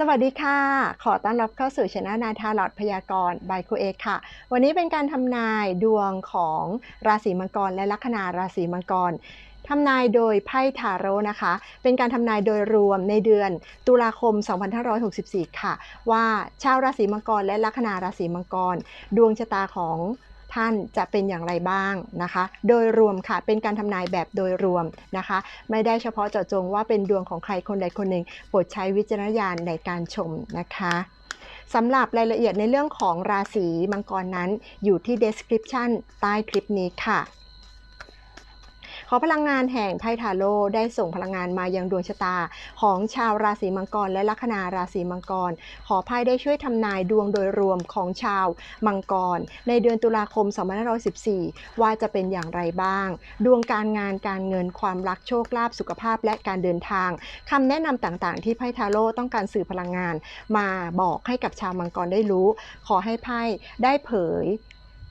สวัสดีค่ะ ขอต้อนรับเข้าสู่ช anel นาทาลอดพยากรณ์บายครูเอกค่ะ วันนี้เป็นการทำนายดวงของราศีมังกรและลัคนาราศีมังกรทำนายโดยไพ่ทาโร่นะคะ เป็นการทำนายโดยรวมในเดือนตุลาคม 2564 ค่ะ ว่าชาวราศีมังกรและลัคนาราศีมังกร ดวงชะตาของ ท่านจะเป็นอย่างไรบ้างนะคะ โดยรวมค่ะเป็นการทำนายแบบโดยรวมนะคะ ไม่ได้เฉพาะเจาะจงว่าเป็นดวงของใครคนใดคนหนึ่งโปรดใช้วิจารณญาณในการชมนะคะสำหรับรายละเอียดในเรื่องของราศีมังกรนั้นอยู่ที่ description ใต้คลิปนี้ค่ะ ขอพลังงานแห่งไพ่ทาโร่ได้ส่งพลังงานมายังดวงชะตา ของชาวราศีมังกรและลัคนาราศีมังกร ขอไพ่ได้ช่วยทำนายดวงโดยรวมของชาวมังกร ในเดือนตุลาคม 2514 ว่าจะเป็นอย่างไรบ้าง ดวงการงานการเงินความรักโชคลาภสุขภาพและการเดินทางคำแนะนำต่างๆ ที่ไพ่ทาโร่ต้องการสื่อพลังงาน มาบอกให้กับชาวมังกรได้รู้ ขอให้ไพ่ได้เผย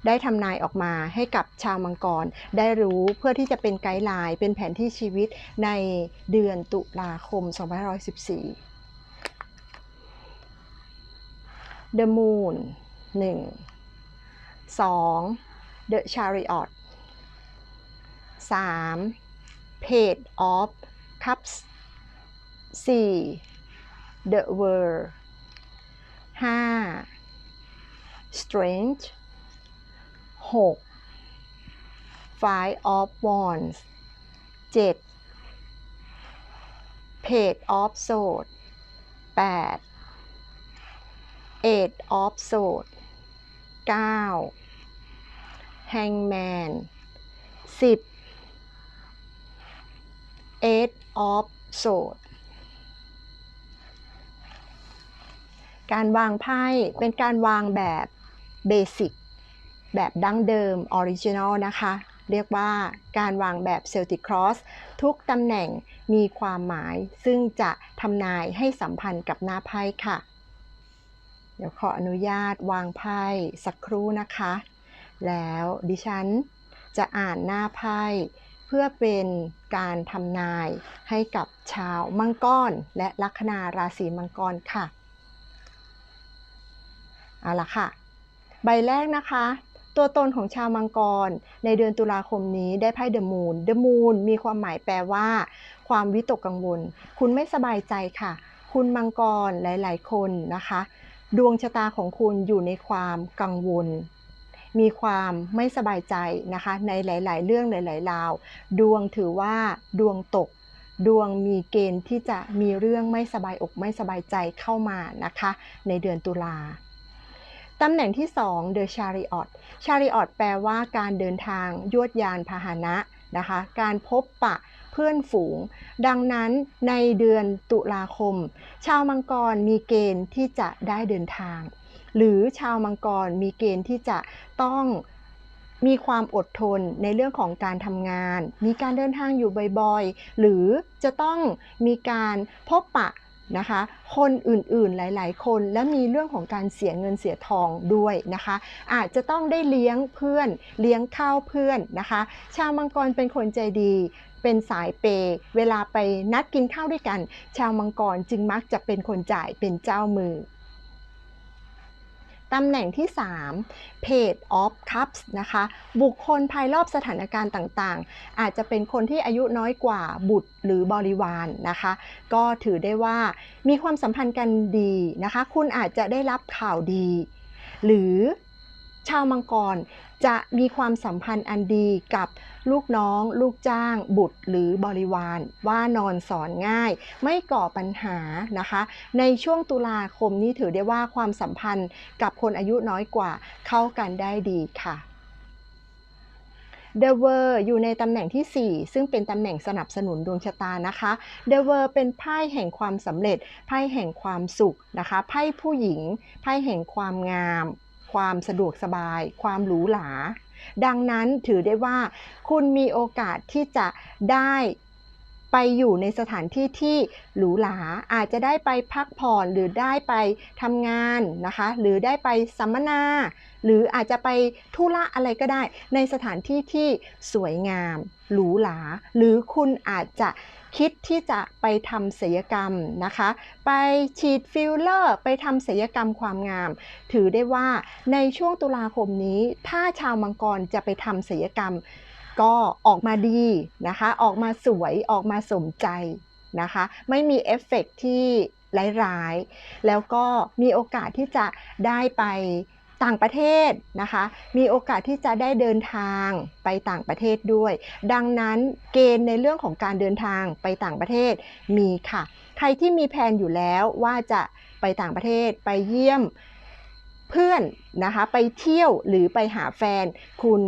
ได้ทำนายออกมาให้กับชาวมังกร ได้รู้เพื่อที่จะเป็นไกด์ไลน์เป็นแผนที่ชีวิตในเดือนตุลาคม 2514 The Moon 1 2 The Chariot 3 Page of Cups 4 The World 5 Strength 6 Five of Wands 7 Page of Swords 8 Eight of Swords 9 Hangman 10 Eight of Swords การวางไพ่เป็นการวางแบบเบสิก แบบดั้งเดิมออริจินอลนะคะ เรียกว่าการวางแบบเซลติครอสทุกตำแหน่งมีความหมาย ซึ่งจะทำนายให้สัมพันธ์กับหน้าไพ่ค่ะ เดี๋ยวขออนุญาตวางไพ่สักครู่นะคะ แล้วดิฉันจะอ่านหน้าไพ่เพื่อเป็นการทำนายให้กับชาวมังกรและลัคนาราศีมังกรค่ะ เอาละค่ะ ใบแรกนะคะ ตัวตนของชาวมังกร ในเดือนตุลาคมนี้ได้ไพ่เดอะมูนเดอะมูนมีความหมายแปลว่า ความวิตกกังวล คุณไม่สบายใจค่ะ คุณมังกรหลาย ๆ คนนะคะ ดวงชะตาของคุณอยู่ในความกังวล มีความไม่สบายใจนะคะ ในหลาย ๆ เรื่องหลายๆราว ดวงถือว่าดวงตกดวงมีเกณฑ์ที่จะมีเรื่องไม่สบายอกไม่สบายใจเข้ามานะคะ ในเดือนตุลา ตำแหน่งที่ 2 The Chariot Chariot แปลว่าการเดินทางยวดยานพาหนะนะคะ การพบปะเพื่อนฝูง ดังนั้นในเดือนตุลาคม ชาวมังกรมีเกณฑ์ที่จะได้เดินทาง หรือชาวมังกรมีเกณฑ์ที่จะต้องมีความอดทนในเรื่องของการทำงาน มีการเดินทางอยู่บ่อยๆ หรือจะต้องมีการพบปะ นะคะ คนอื่นๆหลายๆ คนและมีเรื่องของการเสียเงินเสียทองด้วยนะคะ อาจจะต้องได้เลี้ยงเพื่อนเลี้ยงข้าวเพื่อนนะคะ ชาวมังกรเป็นคนใจดีเป็นสายเปย์เวลาไปนัดกินข้าวด้วยกัน ชาวมังกรจึงมักจะเป็นคนจ่ายเป็นเจ้ามือ ตำแหน่งที่ 3 Page of Cups นะคะ บุคคลภายรอบสถานการณ์ต่างๆ อาจจะเป็นคนที่อายุน้อยกว่าบุตรหรือบริวารนนะคะ ก็ถือได้ว่ามีความสัมพันธ์กันดีนะคะ คุณอาจจะได้รับข่าวดี หรือชาวมังกรจะมีความสัมพันธ์อันดีกับ ลูกน้อง ลูกจ้าง บุตรหรือบริวาร ว่านอนสอนง่าย ไม่ก่อปัญหานะคะ ในช่วงตุลาคมนี้ถือได้ว่าความสัมพันธ์กับคนอายุน้อยกว่าเข้ากันได้ดีค่ะ The World อยู่ในตำแหน่งที่ 4 ซึ่งเป็นตำแหน่งสนับสนุนดวงชะตานะคะ The World เป็นไพ่แห่งความสำเร็จ ไพ่แห่งความสุขนะคะไพ่ผู้หญิง ไพ่แห่งความงาม ความสะดวกสบาย ความหรูหรา ดังนั้นถือได้ว่าคุณมีโอกาสที่จะได้ไปอยู่ในสถานที่ที่หรูหราอาจจะได้ไปพักผ่อนหรือได้ไปทำงานนะคะ หรือได้ไปสัมมนา หรืออาจจะไปธุระอะไรก็ได้ ในสถานที่ที่สวยงาม หรูหรา หรือคุณอาจจะ คิดที่จะไปทำศัลยกรรมนะคะ ไปฉีดฟิลเลอร์ ไปทำศัลยกรรมความงาม ถือได้ว่าในช่วงตุลาคมนี้ ถ้าชาวมังกรจะไปทำศัลยกรรม ก็ออกมาดีนะคะ ออกมาสวยออกมาสมใจนะคะ ไม่มีเอฟเฟกต์ที่ร้ายๆ แล้วก็มีโอกาสที่จะได้ไป ต่างประเทศนะคะ มีโอกาสที่จะได้เดินทางไปต่างประเทศด้วย ดังนั้นเกณฑ์ในเรื่องของการเดินทางไปต่างประเทศมีค่ะ ใครที่มีแผนอยู่แล้วว่าจะไปต่างประเทศไปเยี่ยมเพื่อนนะคะ ไปเที่ยวหรือไปหาแฟนคุณ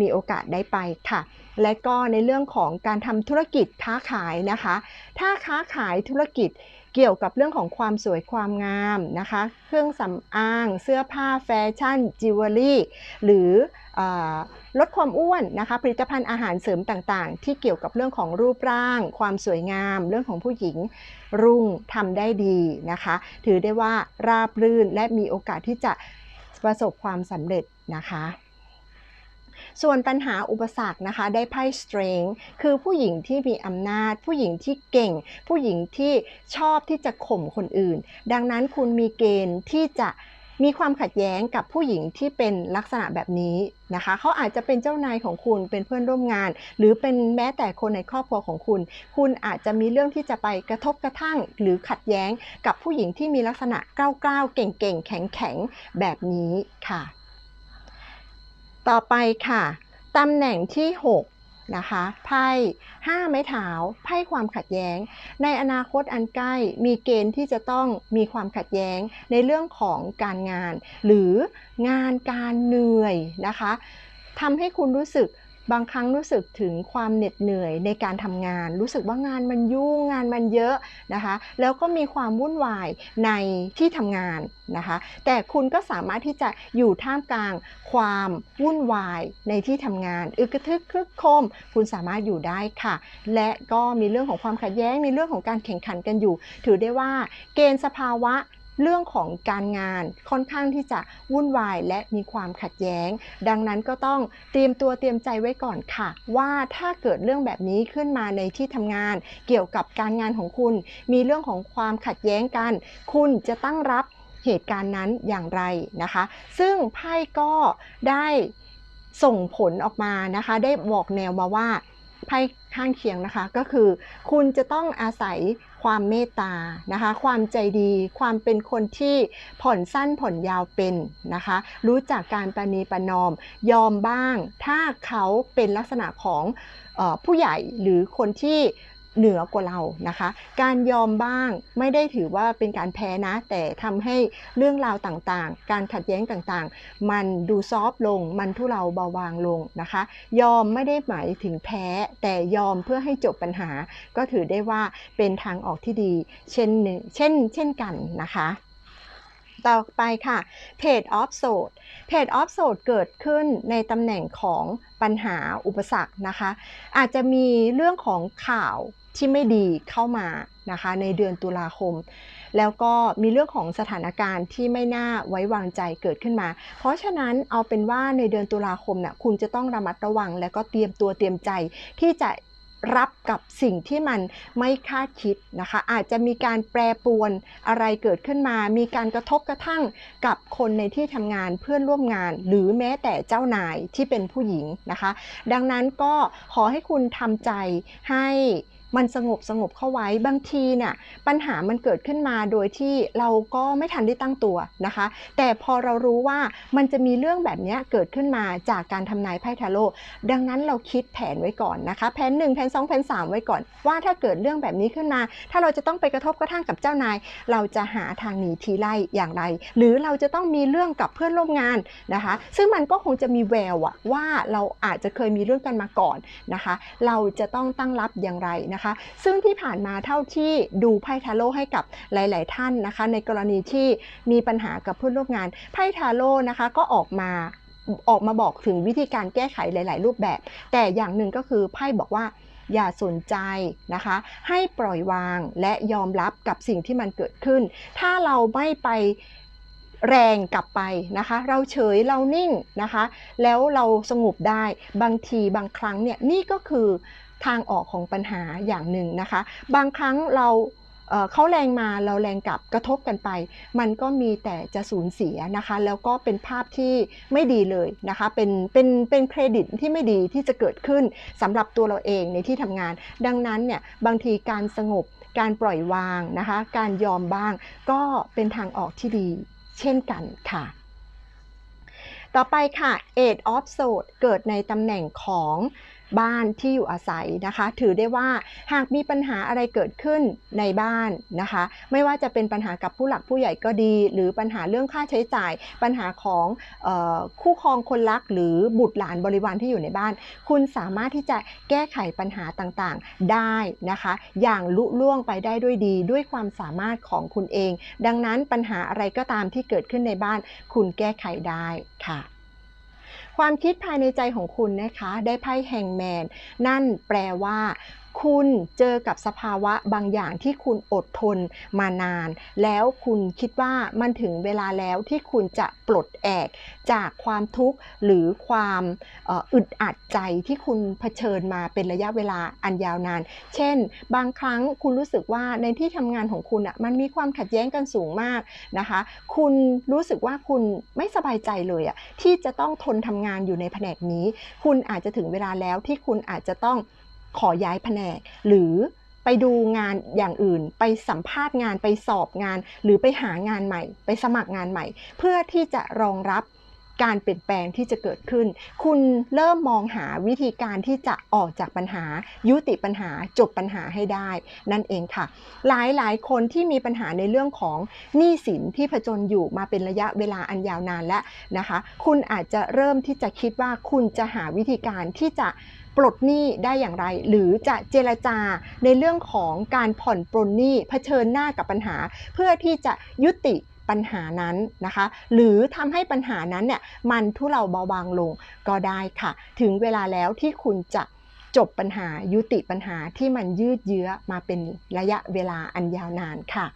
มีโอกาสได้ไปค่ะ และก็ในเรื่องของการทำธุรกิจค้าขายนะคะ ถ้าค้าขายธุรกิจ เกี่ยวกับเรื่องของความสวยความงามนะคะ เครื่องสำอาง เสื้อผ้าแฟชั่น จิวเวลรี่ หรืออลดความอ้วนนะคะ ผลิตภัณฑ์อาหารเสริมต่างๆ ที่เกี่ยวกับเรื่องของรูปร่าง ความสวยงาม เรื่องของผู้หญิงรุ่งทำได้ดีนะคะ ถือได้ว่าราบรื่นและมีโอกาสที่จะประสบความสำเร็จนะคะ ส่วนปัญหาอุปสรรคนะคะได้ไพ่ strength คือผู้หญิงที่มีอำนาจ ผู้หญิงที่เก่ง ผู้หญิงที่ชอบที่จะข่มคนอื่น ดังนั้นคุณมีเกณฑ์ที่จะมีความขัดแย้งกับผู้หญิงที่เป็นลักษณะแบบนี้นะคะเขาอาจจะเป็นเจ้านายของคุณเป็นเพื่อนร่วมงาน หรือเป็นแม้แต่คนในครอบครัวของคุณ คุณอาจจะมีเรื่องที่จะไปกระทบกระทั่ง หรือขัดแย้งกับผู้หญิงที่มีลักษณะกล้าวๆเก่งๆ แข็งๆ แบบนี้ค่ะ ต่อไปค่ะ ตำแหน่งที่ 6 นะคะ ไพ่5ไม้เท้าไพ่ความขัดแย้ง ในอนาคตอันใกล้มีเกณฑ์ที่จะต้องมีความขัดแย้งในเรื่องของการงาน หรืองานการเหนื่อยนะคะทำให้คุณรู้สึก บางครั้งรู้สึกถึงความเหน็ดเหนื่อยในการทำงาน รู้สึกว่างานมันยุ่งงานมันเยอะนะคะ แล้วก็มีความวุ่นวายในที่ทำงานนะคะ แต่คุณก็สามารถที่จะอยู่ท่ามกลางความวุ่นวายในที่ทำงาน อึกทึกครึกโคม คุณสามารถอยู่ได้ค่ะ และก็มีเรื่องของความขัดแย้งมีเรื่องของการแข่งขันกันอยู่ ถือได้ว่าเกณฑ์สภาวะ เรื่องของการงานค่อนข้างที่จะวุ่นวายและมีความขัดแย้ง ดังนั้นก็ต้องเตรียมตัวเตรียมใจไว้ก่อนค่ะ ว่าถ้าเกิดเรื่องแบบนี้ขึ้นมาในที่ทำงาน เกี่ยวกับการงานของคุณ มีเรื่องของความขัดแย้งกัน คุณจะตั้งรับเหตุการณ์นั้นอย่างไรนะคะ ซึ่งไพ่ก็ได้ส่งผลออกมานะคะ ได้บอกแนวมาว่าไพ่ข้างเคียงนะคะก็คือ คุณจะต้องอาศัย ความเมตตานะคะ ความใจดี ความเป็นคนที่ผ่อนสั้นผ่อนยาวเป็นนะคะ รู้จักการประนีประนอม ยอมบ้าง ถ้าเขาเป็นลักษณะของออผู้ใหญ่หรือคนที่ เหนือกว่าเรานะคะ การยอมบ้างไม่ได้ถือว่าเป็นการแพ้นะ แต่ทำให้เรื่องราวต่างๆ การขัดแย้งต่างๆ มันดูซอฟลง มันทุเลาเบาบางลงนะคะ ยอมไม่ได้หมายถึงแพ้ แต่ยอมเพื่อให้จบปัญหา ก็ถือได้ว่าเป็นทางออกที่ดี เช่นหนึ่งเช่น เช่นกันนะคะต่อไปค่ะ Page of Swords Page of s o d เกิดขึ้นในตำแหน่งของปัญหาอุปสรรคนะคะ อาจจะมีเรื่องของข่าว ที่ไม่ดีเข้ามานะคะในเดือนตุลาคม แล้วก็มีเรื่องของสถานการณ์ที่ไม่น่าไว้วางใจเกิดขึ้นมา เพราะฉะนั้นเอาเป็นว่าในเดือนตุลาคมนะ่ะคุณจะต้องระมัดระวัง และก็เตรียมตัวเตรียมใจที่จะรับกับสิ่งที่มันไม่คาดคิดนะคะ อาจจะมีการแปรปวนอะไรเกิดขึ้นมา มีการกระทบกระทั่งกับคนในที่ทำงานเพื่อนร่วมงาน หรือแม้แต่เจ้านายที่เป็นผู้หญิงนะคะ ดังนั้นก็ขอให้คุณทำใจให้ มันสงบสงบเข้าไว้บางทีเนี่ยปัญหามันเกิดขึ้นมาโดยที่เราก็ไม่ทันได้ตั้งตัวนะคะ แต่พอเรารู้ว่ามันจะมีเรื่องแบบนี้เกิดขึ้นมาจากการทำนายไพ่ทาโร่ดังนั้นเราคิดแผนไว้ก่อนนะคะแผน1แผน2แผน3 ไว้ก่อน ว่าถ้าเกิดเรื่องแบบนี้ขึ้นมา ถ้าเราจะต้องไปกระทบกระทั่งกับเจ้านาย เราจะหาทางหนีทีไล่อย่างไร หรือเราจะต้องมีเรื่องกับเพื่อนร่วมงานนะคะ ซึ่งมันก็คงจะมีแววว่าเราอาจจะเคยมีเรื่องกันมาก่อนนะคะ เราจะต้องตั้งรับอย่างไรนะคะซึ่งที่ผ่านมาเท่าที่ดูไพ่ทาโร่ให้กับหลาย ๆ ท่านนะคะ ในกรณีที่มีปัญหากับเพื่อนร่วมงานไพ่ทาโร่นะคะก็ออกมาออกมาบอกถึงวิธีการแก้ไขหลาย ๆ รูปแบบ แต่อย่างหนึ่งก็คือไพ่บอกว่าอย่าสนใจนะคะ ให้ปล่อยวางและยอมรับกับสิ่งที่มันเกิดขึ้น ถ้าเราไม่ไปแรงกลับไปนะคะ เราเฉยเรานิ่งนะคะ แล้วเราสงบได้บางทีบางครั้งเนี่ยนี่ก็คือ ทางออกของปัญหาอย่างหนึ่งนะคะ บางครั้งเราเขาแรงมาเราแรงกลับกระทบกันไป มันก็มีแต่จะสูญเสียนะคะ แล้วก็เป็นภาพที่ไม่ดีเลยนะคะ เป็นเป็นเป็นเครดิตที่ไม่ดีที่จะเกิดขึ้นสำหรับตัวเราเองในที่ทำงาน ดังนั้นเนี่ยบางทีการสงบการปล่อยวางนะคะ การยอมบ้าง ก็เป็นทางออกที่ดี เช่นกันค่ะ ต่อไปค่ะ Eight of Swords เกิดในตำแหน่งของ บ้านที่อยู่อาศัยนะคะ ถือได้ว่าหากมีปัญหาอะไรเกิดขึ้นในบ้านนะคะ ไม่ว่าจะเป็นปัญหากับผู้หลักผู้ใหญ่ก็ดี หรือปัญหาเรื่องค่าใช้จ่าย ปัญหาของออคู่ครองคนรัก หรือบุตรหลานบริวารที่อยู่ในบ้าน คุณสามารถที่จะแก้ไขปัญหาต่างๆได้นะคะ อย่างลุล่วงไปได้ด้วยดี ด้วยความสามารถของคุณเอง ดังนั้นปัญหาอะไรก็ตามที่เกิดขึ้นในบ้าน คุณแก้ไขได้ค่ะ ความคิดภายในใจของคุณนะคะ ได้ไพ่แฮงแมน นั่นแปลว่า คุณเจอกับสภาวะบางอย่างที่คุณอดทนมานาน แล้วคุณคิดว่ามันถึงเวลาแล้วที่คุณจะปลดแอกจากความทุกข์หรือความอึดอัดใจที่คุณเผชิญมาเป็นระยะเวลาอันยาวนาน เช่น บางครั้งคุณรู้สึกว่าในที่ทำงานของคุณอะมันมีความขัดแย้งกันสูงมากนะคะ คุณรู้สึกว่าคุณไม่สบายใจเลยอะที่จะต้องทนทำงานอยู่ในแผนกนี้ คุณอาจจะถึงเวลาแล้วที่คุณอาจจะต้อง ขอย้ายแผนก หรือไปดูงานอย่างอื่น ไปสัมภาษณ์งานไปสอบงาน หรือไปหางานใหม่ ไปสมัครงานใหม่ เพื่อที่จะรองรับ การเปลี่ยนแปลงที่จะเกิดขึ้น คุณเริ่มมองหาวิธีการที่จะออกจากปัญหา ยุติปัญหาจบปัญหาให้ได้ นั่นเองค่ะ หลายหลายคนที่มีปัญหาในเรื่องของหนี้สินที่ผจญอยู่มาเป็นระยะเวลาอันยาวนานแล้วนะคะ คุณอาจจะเริ่มที่จะคิดว่าคุณจะหาวิธีการที่จะปลดหนี้ได้อย่างไร หรือจะเจรจาในเรื่องของการผ่อนปลนหนี้เผชิญหน้ากับปัญหา เพื่อที่จะยุติ ปัญหานั้นนะคะ หรือทำให้ปัญหานั้นเนี่ยมันทุเลาเบาบางลงก็ได้ค่ะ ถึงเวลาแล้วที่คุณจะจบปัญหายุติปัญหาที่มันยืดเยื้อมาเป็นระยะเวลาอันยาวนานค่ะ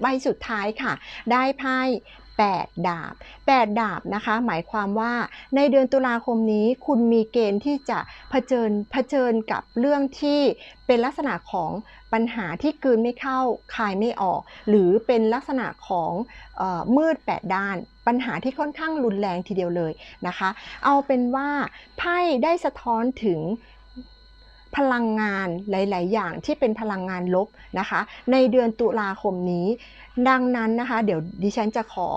ใบสุดท้ายค่ะ ได้ไพ่ 8 ดาบ 8 ดาบนะคะ หมายความว่าในเดือนตุลาคมนี้คุณมีเกณฑ์ที่จะเผชิญเผชิญกับเรื่องที่เป็นลักษณะของปัญหาที่กืนไม่เข้าคายไม่ออก หรือเป็นลักษณะของออมืด 8 ด้าน ปัญหาที่ค่อนข้างรุนแรงทีเดียวเลยนะคะ เอาเป็นว่าไพ่ได้สะท้อนถึง พลังงานหลาย ๆ อย่างที่เป็นพลังงานลบนะคะ ในเดือนตุลาคมนี้ ดังนั้นนะคะ เดี๋ยวดิฉันจะขอ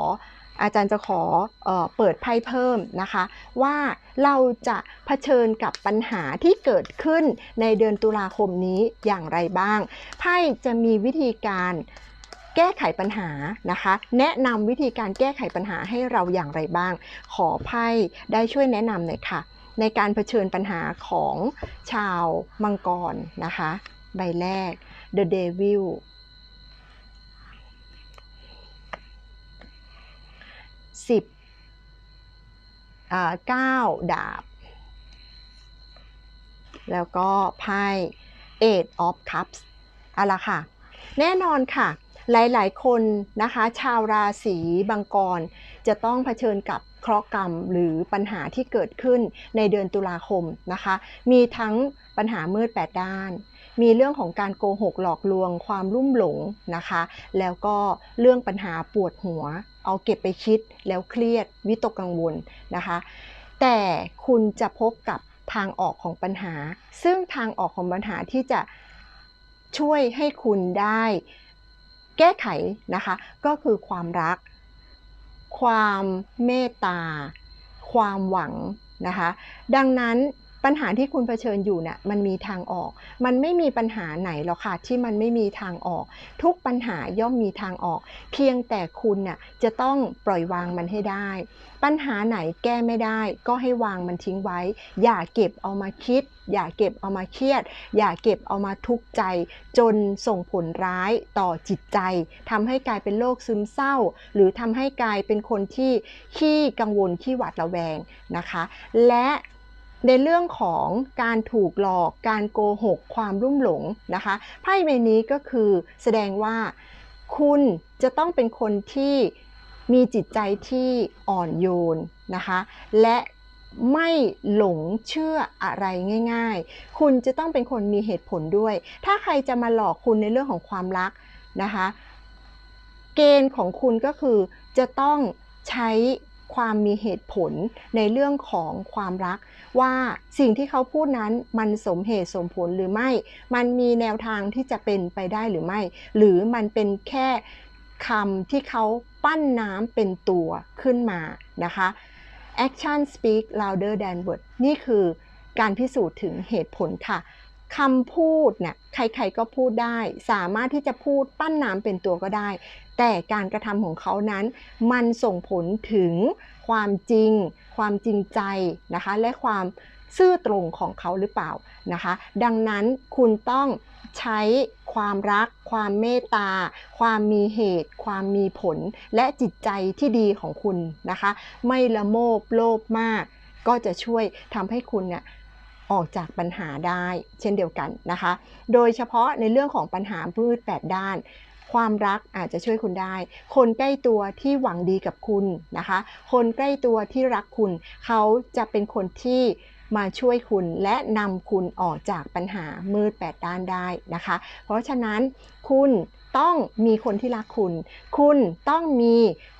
อาจารย์จะขอเออเปิดไพ่เพิ่มนะคะ ว่าเราจะเผชิญกับปัญหาที่เกิดขึ้นในเดือนตุลาคมนี้อย่างไรบ้างไพ่จะมีวิธีการแก้ไขปัญหานะคะ แนะนำวิธีการแก้ไขปัญหาให้เราอย่างไรบ้าง ขอไพ่ได้ช่วยแนะนำหน่อยค่ะ ในการเผชิญปัญหาของชาวมังกรนะคะ ใบแรก The Devil สิบเก้าดาบ แล้วก็ไพ่ Eight of Cups อาละค่ะ แน่นอนค่ะ หลาย ๆ คนนะคะ ชาวราศีบังกร จะต้องเผชิญกับ เคราะห์กรรมหรือปัญหาที่เกิดขึ้นในเดือนตุลาคมนะคะ มีทั้งปัญหามืด 8 ด้าน มีเรื่องของการโกหกหลอกลวง ความลุ่มหลงนะคะ แล้วก็เรื่องปัญหาปวดหัว เอาเก็บไปคิดแล้วเครียดวิตกกังวลนะคะ แต่คุณจะพบกับทางออกของปัญหา ซึ่งทางออกของปัญหาที่จะช่วยให้คุณได้แก้ไขนะคะ ก็คือความรัก ความเมตตา ความหวังนะคะ ดังนั้น ปัญหาที่คุณเผชิญอยู่เนี่ยมันมีทางออก มันไม่มีปัญหาไหนหรอกค่ะที่มันไม่มีทางออก ทุกปัญหาย่อมมีทางออก เพียงแต่คุณน่ะจะต้องปล่อยวางมันให้ได้ ปัญหาไหนแก้ไม่ได้ ก็ให้วางมันทิ้งไว้ อย่าเก็บเอามาคิด อย่าเก็บเอามาเครียด อย่าเก็บเอามาทุกข์ใจ จนส่งผลร้ายต่อจิตใจทำให้กลายเป็นโรคซึมเศร้า หรือทำให้กลายเป็นคนที่ขี้กังวลขี้หวาดระแวงนะคะ และ ในเรื่องของการถูกหลอก การโกหก ความรุ่มหลงนะคะ ไพ่ใบนี้ก็คือแสดงว่าคุณจะต้องเป็นคนที่มีจิตใจที่อ่อนโยนนะคะ และไม่หลงเชื่ออะไรง่าย ๆ คุณจะต้องเป็นคนมีเหตุผลด้วย ถ้าใครจะมาหลอกคุณในเรื่องของความรักนะคะ เกณฑ์ของคุณก็คือจะต้องใช้ ความมีเหตุผลในเรื่องของความรัก ว่าสิ่งที่เขาพูดนั้นมันสมเหตุสมผลหรือไม่ มันมีแนวทางที่จะเป็นไปได้หรือไม่ หรือมันเป็นแค่คำที่เขาปั้นน้ำเป็นตัวขึ้นมานะคะ action speak louder than word นี่คือการพิสูจน์ถึงเหตุผลค่ะ คำพูดเนี่ยใครๆก็พูดได้ สามารถที่จะพูดปั้นน้ำเป็นตัวก็ได้ แต่การกระทำของเขานั้น มันส่งผลถึงความจริง ความจริงใจนะคะ และความซื่อตรงของเขาหรือเปล่านะคะ ดังนั้นคุณต้องใช้ความรัก ความเมตตา ความมีเหตุ ความมีผล และจิตใจที่ดีของคุณนะคะ ไม่ละโมบโลภมาก ก็จะช่วยทำให้คุณเนี่ย ออกจากปัญหาได้เช่นเดียวกันนะคะ โดยเฉพาะในเรื่องของปัญหาพืช8ด้าน ความรักอาจจะช่วยคุณได้ คนใกล้ตัวที่หวังดีกับคุณนะคะ คนใกล้ตัวที่รักคุณ เขาจะเป็นคนที่มาช่วยคุณและนำคุณออกจากปัญหามืด8ด้านได้นะคะ เพราะฉะนั้นคุณ ต้องมีคนที่รักคุณ คุณต้องมี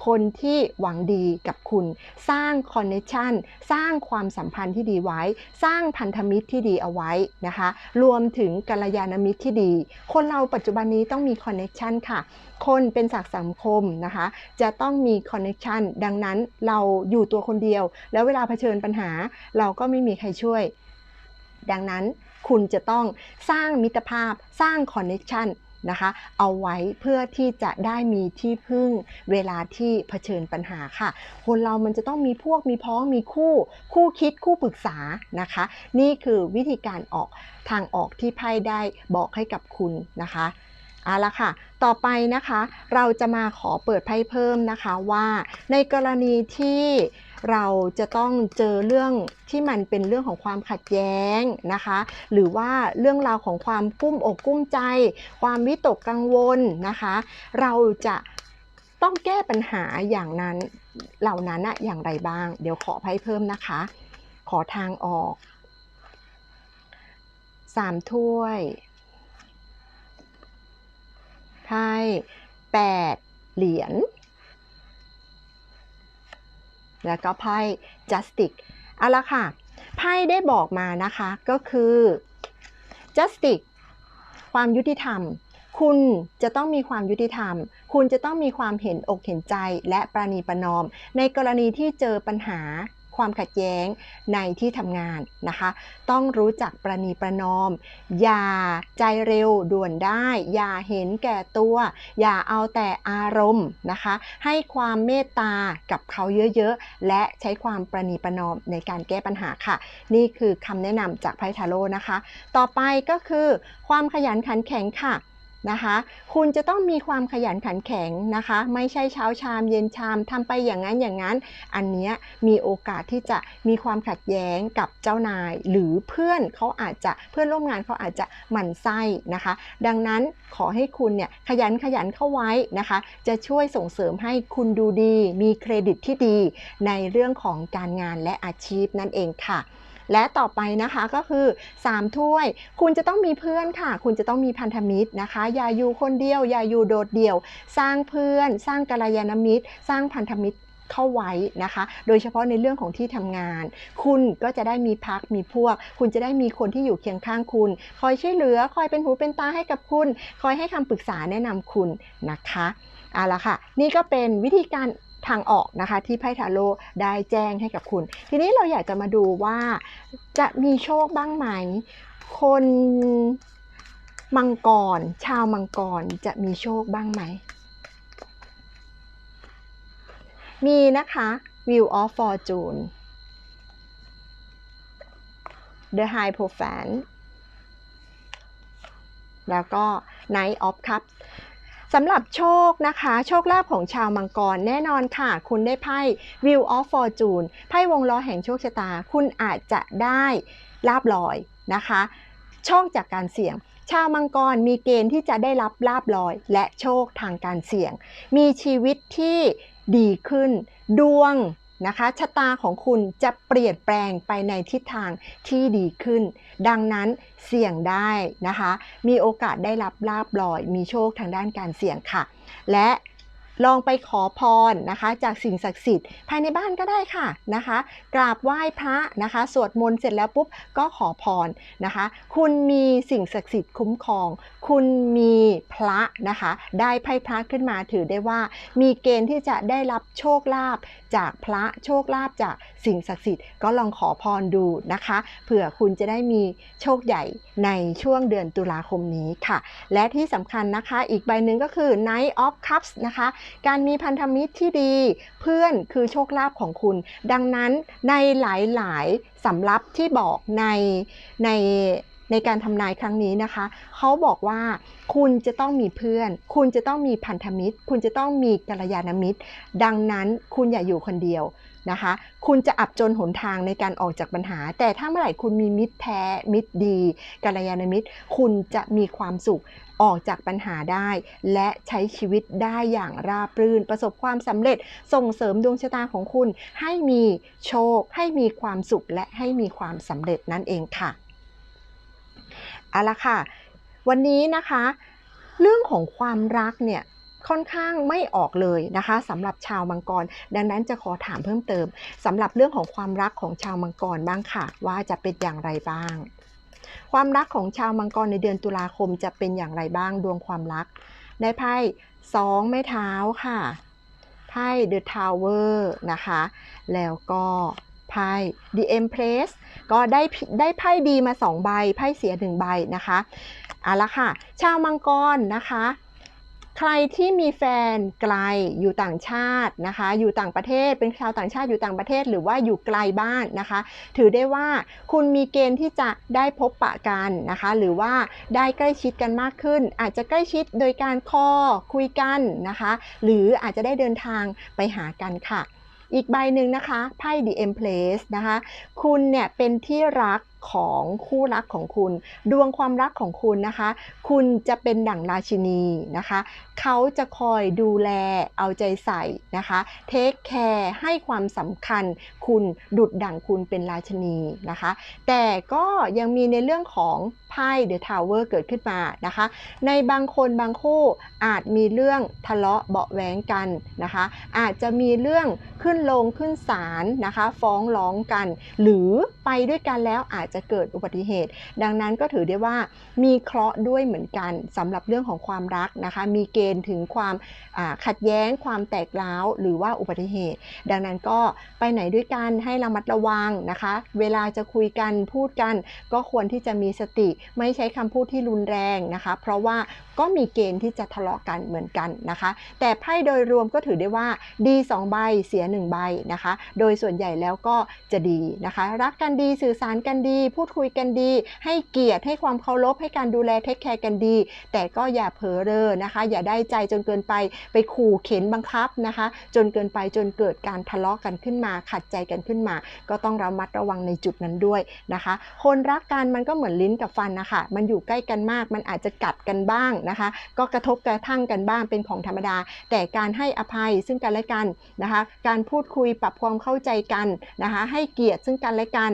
คนที่หวังดีกับคุณ สร้างคอนเนคชันสร้างความสัมพันธ์ที่ดีไว้ สร้างพันธมิตรที่ดีเอาไว้นะคะ รวมถึงกัลยาณมิตรที่ดี คนเราปัจจุบันนี้ต้องมีคอนเนคชันค่ะ คนเป็นสักสังคมนะคะ จะต้องมีคอนเนคชันดังนั้นเราอยู่ตัวคนเดียว แล้วเวลาเผชิญปัญหา เราก็ไม่มีใครช่วย ดังนั้นคุณจะต้องสร้างมิตรภาพสร้างคอนเนคชัน นะคะ เอาไว้เพื่อที่จะได้มีที่พึ่งเวลาที่เผชิญปัญหาค่ะ คนเรามันจะต้องมีพวกมีพ้องมีคู่ คู่คิดคู่ปรึกษานะคะ นี่คือวิธีการออกทางออกที่ไพ่ได้บอกให้กับคุณนะคะเอาละค่ะ ต่อไปนะคะ เราจะมาขอเปิดไพ่เพิ่มนะคะว่า ในกรณีที่ เราจะต้องเจอเรื่องที่มันเป็นเรื่องของความขัดแย้งนะคะ หรือว่าเรื่องราวของความกุ้มอกกุ้มใจ ความวิตกกังวลนะคะ เราจะต้องแก้ปัญหาอย่างนั้นเหล่านั้นอะอย่างไรบ้าง เดี๋ยวขอไพ่เพิ่มนะคะ ขอทางออกสามถ้วยไพ่แปดเหรียญ แล้วก็ไพ่ justice เอาละค่ะ ไพ่ได้บอกมานะคะก็คือ justice ความยุติธรรม คุณจะต้องมีความยุติธรรม คุณจะต้องมีความเห็นอกเห็นใจและประนีประนอม ในกรณีที่เจอปัญหา ความขัดแย้งในที่ทำงานนะคะ ต้องรู้จักประนีประนอม อย่าใจเร็วด่วนได้ อย่าเห็นแก่ตัว อย่าเอาแต่อารมณ์นะคะ ให้ความเมตตากับเขาเยอะๆ และใช้ความประนีประนอมในการแก้ปัญหาค่ะ นี่คือคำแนะนำจากไพ่ทาโร่นะคะ ต่อไปก็คือความขยันขันแข็งค่ะ นะคะ คุณจะต้องมีความขยันขันแข็งนะคะ ไม่ใช่เช้าชามเย็นชามทำไปอย่างนั้นอย่างนั้น อันเนี้ยมีโอกาสที่จะมีความขัดแย้งกับเจ้านาย หรือเพื่อนเขาอาจจะเพื่อนร่วมงานเขาอาจจะหมั่นไส้นะคะ ดังนั้นขอให้คุณเนี่ยขยันขยันเข้าไว้นะคะ จะช่วยส่งเสริมให้คุณดูดี มีเครดิตที่ดีในเรื่องของการงานและอาชีพนั่นเองค่ะ และต่อไปนะคะก็คือ 3 ถ้วย คุณจะต้องมีเพื่อนค่ะ คุณจะต้องมีพันธมิตรนะคะ อย่าอยู่คนเดียว อย่าอยู่โดดเดี่ยว สร้างเพื่อน สร้างกัลยาณมิตร สร้างพันธมิตรเข้าไว้นะคะ โดยเฉพาะในเรื่องของที่ทำงาน คุณก็จะได้มีพักมีพวก คุณจะได้มีคนที่อยู่เคียงข้างคุณ คอยช่วยเหลือ คอยเป็นหูเป็นตาให้กับคุณ คอยให้คำปรึกษาแนะนำคุณนะคะเอาละค่ะ นี่ก็เป็นวิธีการ ทางออกนะคะที่ไพ่ทาโร่ได้แจ้งให้กับคุณ ทีนี้เราอยากจะมาดูว่าจะมีโชคบ้างไหม คนมังกร ชาวมังกรจะมีโชคบ้างไหม มีนะคะ Wheel of Fortune The High Profile แล้วก็ Knight of Cups สำหรับโชคนะคะ โชคลาภของชาวมังกรแน่นอนค่ะ คุณได้ไพ่ View of Fortune ไพ่วงล้อแห่งโชคชะตา คุณอาจจะได้ลาบลอยนะคะโชคจากการเสี่ยง ชาวมังกรมีเกณฑ์ที่จะได้รับลาบลอย และโชคทางการเสี่ยง มีชีวิตที่ดีขึ้น ดวง นะคะ ชะตาของคุณจะเปลี่ยนแปลงไปในทิศทางที่ดีขึ้น ดังนั้นเสี่ยงได้นะคะ มีโอกาสได้รับลาบลอย มีโชคทางด้านการเสี่ยงค่ะ และ ลองไปขอพรนะคะ จากสิ่งศักดิ์สิทธิ์ภายในบ้านก็ได้ค่ะนะคะ กราบไหว้พระนะคะ สวดมนต์เสร็จแล้วปุ๊บก็ขอพรนะคะ คุณมีสิ่งศักดิ์สิทธิ์คุ้มครอง คุณมีพระนะคะ ได้ไพ่พระขึ้นมาถือได้ว่า มีเกณฑ์ที่จะได้รับโชคลาภจากพระโชคลาภจากสิ่งศักดิ์สิทธิ์ก็ลองขอพรดูนะคะเผื่อคุณจะได้มีโชคใหญ่ในช่วงเดือนตุลาคมนี้ค่ะ และที่สำคัญนะคะ อีกใบหนึ่งก็คือ Knight of Cups นะคะการมีพันธมิตรที่ดีเพื่อนคือโชคลาภของคุณ ดังนั้นในหลายๆสำรับที่บอกในในในการทำนายครั้งนี้นะคะ เขาบอกว่าคุณจะต้องมีเพื่อน คุณจะต้องมีพันธมิตร คุณจะต้องมีกัลยาณมิตร ดังนั้นคุณอย่าอยู่คนเดียว นะคะ คุณจะอับจนหนทางในการออกจากปัญหา แต่ถ้าเมื่อไหร่คุณมีมิตรแท้ มิตรดีกัลยาณมิตร คุณจะมีความสุขออกจากปัญหาได้ และใช้ชีวิตได้อย่างราบรื่น ประสบความสำเร็จส่งเสริมดวงชะตาของคุณ ให้มีโชค ให้มีความสุขและให้มีความสำเร็จนั่นเองค่ะเอาละค่ะ วันนี้นะคะ เรื่องของความรักเนี่ย ค่อนข้างไม่ออกเลยนะคะสำหรับชาวมังกร ดังนั้นจะขอถามเพิ่มเติมสำหรับเรื่องของความรักของชาวมังกรบ้างค่ะ ว่าจะเป็นอย่างไรบ้าง ความรักของชาวมังกรในเดือนตุลาคมจะเป็นอย่างไรบ้างดวงความรัก ได้ไพ่สองไม้เท้าค่ะไพ่ The Tower นะคะ แล้วก็ไพ่ The Empress ก็ได้ได้ไพ่ดีมา 2 ใบ ไพ่เสีย 1 ใบนะคะเอาละค่ะ ชาวมังกรนะคะ ใครที่มีแฟนไกลอยู่ต่างชาตินะคะ อยู่ต่างประเทศเป็นชาวต่างชาติอยู่ต่างประเทศ หรือว่าอยู่ไกลบ้านนะคะ ถือได้ว่าคุณมีเกณฑ์ที่จะได้พบปะกันนะคะ หรือว่าได้ใกล้ชิดกันมากขึ้น อาจจะใกล้ชิดโดยการคอคุยกันนะคะ หรืออาจจะได้เดินทางไปหากันค่ะ อีกใบหนึ่งนะคะไพ่ The Empress นะคะ คุณเนี่ยเป็นที่รัก ของคู่รักของคุณ ดวงความรักของคุณนะคะ คุณจะเป็นดั่งราชินีนะคะ เขาจะคอยดูแลเอาใจใส่นะคะเทคแคร์ให้ความสำคัญคุณดุดดั่งคุณเป็นราชินีนะคะ แต่ก็ยังมีในเรื่องของไพ่เดอะทาวเวอร์เกิดขึ้นมานะคะ ในบางคนบางคู่อาจมีเรื่องทะเลาะเบาะแว้งกันนะคะ อาจจะมีเรื่องขึ้นลงขึ้นศาลนะคะ ฟ้องร้องกัน หรือไปด้วยกันแล้วอาจจะเกิดอุบัติเหตุ ดังนั้นก็ถือได้ว่ามีเคราะห์ด้วยเหมือนกันสำหรับเรื่องของความรักนะคะ มีเกณฑ์ถึงความขัดแย้ง ความแตกร้าว หรือว่าอุบัติเหตุ ดังนั้นก็ไปไหนด้วยกันให้ระมัดระวังนะคะ เวลาจะคุยกันพูดกัน ก็ควรที่จะมีสติไม่ใช้คำพูดที่รุนแรงนะคะ เพราะว่าก็มีเกณฑ์ที่จะทะเลาะกันเหมือนกันนะคะ แต่ไพ่โดยรวมก็ถือได้ว่าดี 2 ใบเสีย 1 ใบนะคะ โดยส่วนใหญ่แล้วก็จะดีนะคะ รักกันดีสื่อสารกันดีพูดคุยกันดี ให้เกียรติให้ความเคารพให้การดูแลเทคแคร์กันดี แต่ก็อย่าเผลอเรอนะคะ อย่าได้ใจจนเกินไปไปขู่เข็นบังคับนะคะ จนเกินไปจนเกิดการทะเลาะกันขึ้นมา ขัดใจกันขึ้นมา ก็ต้องระมัดระวังในจุดนั้นด้วยนะคะ คนรักกันมันก็เหมือนลิ้นกับฟันนะคะมันอยู่ใกล้กันมาก มันอาจจะกัดกันบ้างนะคะ ก็กระทบกระทั่งกันบ้างเป็นของธรรมดา แต่การให้อภัยซึ่งกันและกันนะคะ การพูดคุยปรับความเข้าใจกันนะคะ ให้เกียรติซึ่งกันและกัน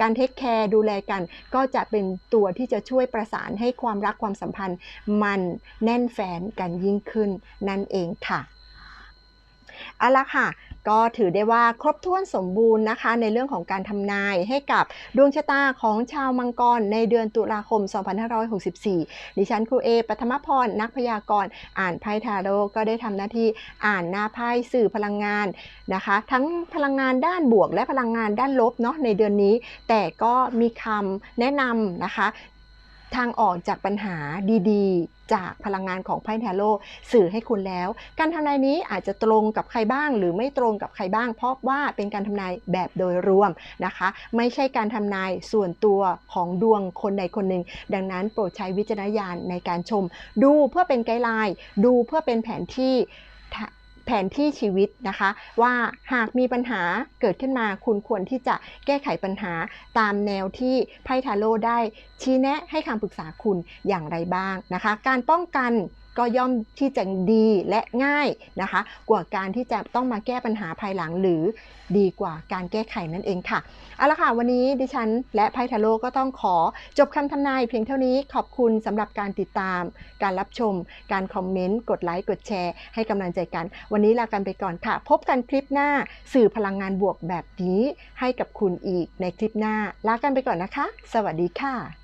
การเทคแคร์ดูแลกัน ก็จะเป็นตัวที่จะช่วยประสานให้ความรักความสัมพันธ์ มันแน่นแฟนกันยิ่งขึ้นนั่นเองค่ะ เอาละค่ะ ก็ถือได้ว่าครบถ้วนสมบูรณ์นะคะ ในเรื่องของการทำนายให้กับดวงชะตาของชาวมังกรในเดือนตุลาคม 2564 ดิฉันครูเอปัทมพร นักพยากรณ์อ่านไพ่ทาโร่ก็ได้ทำหน้าที่อ่านหน้าไพ่สื่อพลังงานนะคะ ทั้งพลังงานด้านบวกและพลังงานด้านลบเนาะในเดือนนี้ แต่ก็มีคำแนะนำนะคะ ทางออกจากปัญหาดีๆ จากพลังงานของไพ่เทโร่สื่อให้คุณแล้ว การทำนายนี้อาจจะตรงกับใครบ้าง หรือไม่ตรงกับใครบ้าง เพราะว่าเป็นการทำนายแบบโดยรวมนะคะ ไม่ใช่การทำนายส่วนตัวของดวงคนใดคนหนึ่ง ดังนั้นโปรดใช้วิจารณญาณในการชม ดูเพื่อเป็นไกด์ไลน์ดูเพื่อเป็นแผนที่ แผนที่ชีวิตนะคะ ว่าหากมีปัญหาเกิดขึ้นมาคุณควรที่จะแก้ไขปัญหาตามแนวที่ไพ่ทาโร่ได้ชี้แนะให้คำปรึกษาคุณอย่างไรบ้างนะคะ การป้องกัน ก็ย่อมที่จะดีและง่ายนะคะ กว่าการที่จะต้องมาแก้ปัญหาภายหลังหรือดีกว่าการแก้ไขนั่นเองค่ะเอาละค่ะวันนี้ดิฉันและไพ่ทาโร่ก็ต้องขอจบคำทำนายเพียงเท่านี้ขอบคุณสำหรับการติดตาม การรับชม การคอมเมนต์ กดไลค์ กดแชร์ ให้กำลังใจกัน วันนี้ลากันไปก่อนค่ะ พบกันคลิปหน้าสื่อพลังงานบวกแบบนี้ ให้กับคุณอีกในคลิปหน้าลากันไปก่อนนะคะ สวัสดีค่ะ